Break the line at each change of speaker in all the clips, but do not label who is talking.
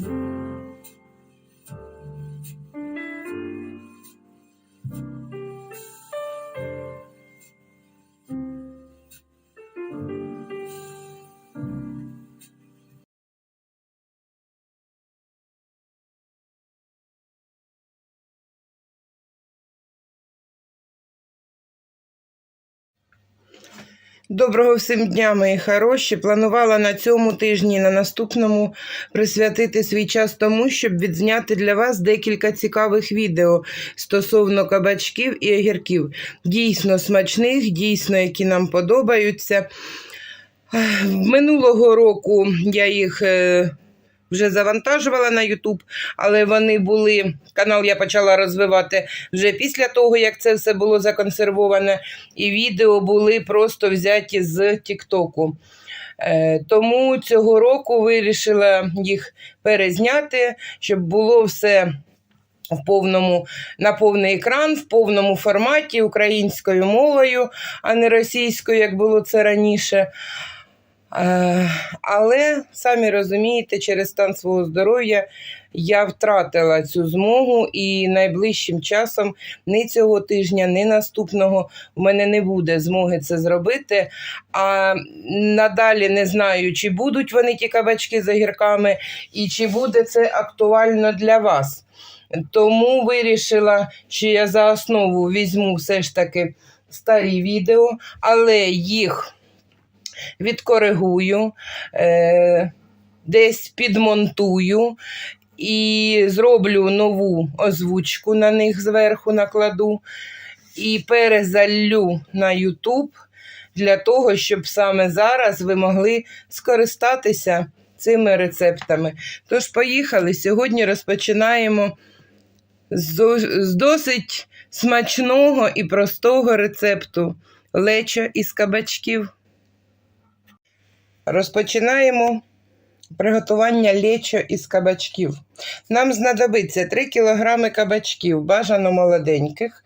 Thank you. Доброго всім дня, мої хороші. Планувала на цьому тижні, на наступному присвятити свій час тому, щоб відзняти для вас декілька цікавих відео стосовно кабачків і огірків. Дійсно смачних, дійсно, які нам подобаються. Минулого року я їх е, вже завантажувала на YouTube, але вони були. Канал я почала розвивати вже після того, як це все було законсервоване, і відео були просто взяті з Тіктоку. Е, Тому цього року вирішила їх перезняти, щоб було все в повному, на повний екран, в повному форматі українською мовою, а не російською, як було це раніше. Е, Але самі розумієте, через стан свого здоров'я я втратила цю змогу, і найближчим часом ні цього тижня, ні наступного в мене не буде змоги це зробити. А надалі не знаю, чи будуть вони ті кабачки з огірками, і чи буде це актуально для вас. Тому вирішила, що я за основу візьму все ж таки старі відео, але їх відкоригую, е, десь підмонтую і зроблю нову озвучку на них зверху накладу і перезаллю на YouTube для того, щоб саме зараз ви могли скористатися цими рецептами. Тож, поїхали. Сьогодні розпочинаємо з з досить смачного і простого рецепту лечо із кабачків. Розпочинаємо приготування лечо із кабачків. Нам знадобиться 3 кг кабачків, бажано молоденьких,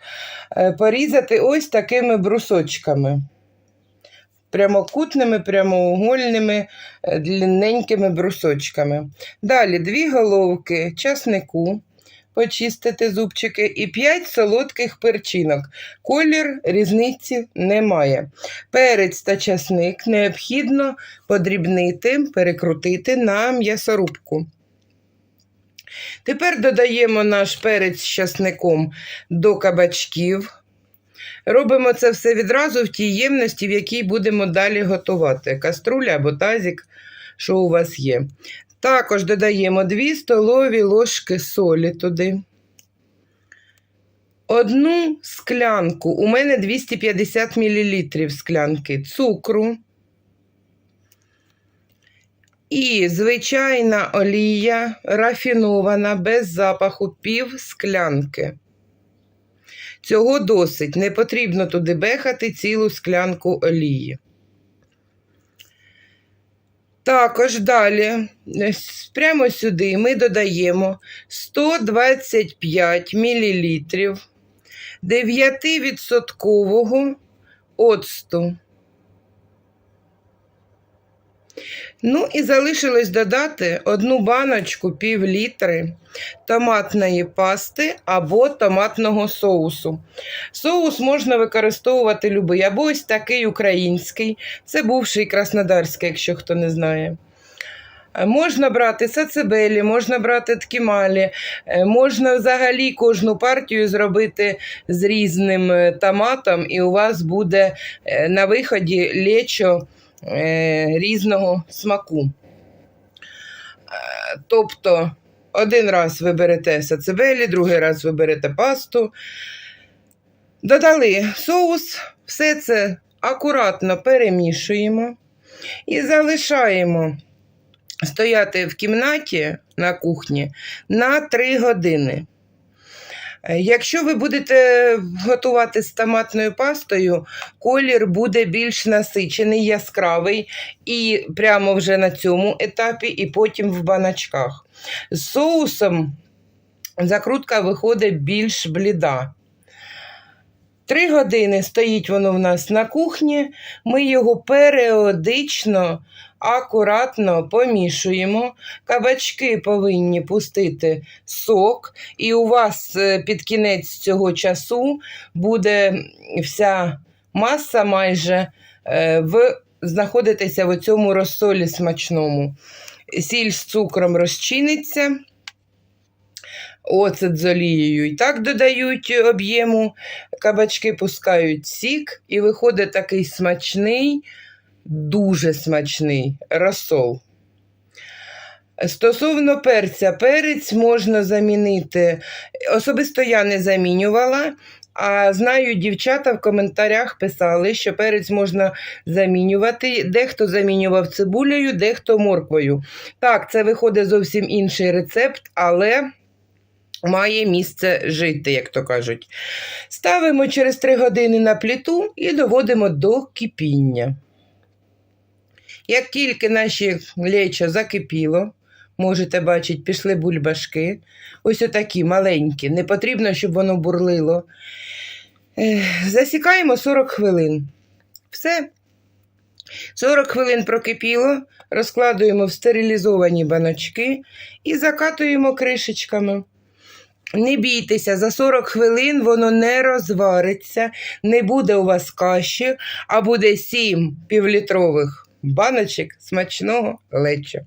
е, порізати ось такими брусочками. Прямокутними, прямоугольними, е, длинненькими брусочками. Далі дві головки часнику, почистити зубчики і 5 солодких перчинок. Колір різниці немає. Перець та часник необхідно подрібнити, перекрутити на м'ясорубку. Тепер додаємо наш перець з часником до кабачків. Робимо це все відразу в тій ємності, в якій будемо далі готувати. Каструля або тазик, що у вас є. Також додаємо 2 столові ложки солі туди. Одну склянку, у мене 250 мл склянки цукру. І звичайна олія рафінована без запаху пів склянки. Цього досить. Не потрібно туди бехати цілу склянку олії. Також далі, прямо сюди ми додаємо 125 мл 9% оцту. Ну і залишилось додати одну баночку пів літри томатної пасти або томатного соусу. Соус можна використовувати любий, або ось такий український, це бувший краснодарський, якщо хто не знає. Е, Можна брати сацебелі, можна брати ткімалі, е, можна взагалі кожну партію зробити з різним е, томатом, і у вас буде на виході лечо різного смаку. Е, Тобто, один раз ви берете сацебелі, другий раз ви берете пасту. Додали соус, все це акуратно перемішуємо і залишаємо стояти в кімнаті на кухні на 3 години. Е, Якщо ви будете готувати з томатною пастою, колір буде більш насичений, яскравий, і прямо вже на цьому етапі, і потім в баночках. З соусом закрутка виходить більш бліда. Три години стоїть воно в нас на кухні, ми його періодично, акуратно помішуємо. Кабачки повинні пустити сок, і у вас е, під кінець цього часу буде вся маса майже е, в, знаходитися в цьому розсолі смачному. Сіль з цукром розчиниться. Оцет з олією і так додають об'єму, кабачки пускають сік, і виходить такий смачний, дуже смачний розсол. Стосовно перця, перець можна замінити. Особисто я не замінювала, а знаю, дівчата в коментарях писали, що перець можна замінювати. Дехто замінював цибулею, дехто морквою. Так, це виходить зовсім інший рецепт, але має місце жити, як то кажуть. Ставимо через 3 години на плиту і доводимо до кипіння. Як тільки наші лечо закипіло, можете бачити, пішли бульбашки. Ось отакі маленькі. Не потрібно, щоб воно бурлило. Засікаємо 40 хвилин. Все. 40 хвилин прокипіло, розкладуємо в стерилізовані баночки і закатуємо кришечками. Не бійтеся, за 40 хвилин воно не розвариться, не буде у вас каші, а буде 7 півлітрових Баночек смачного лечо.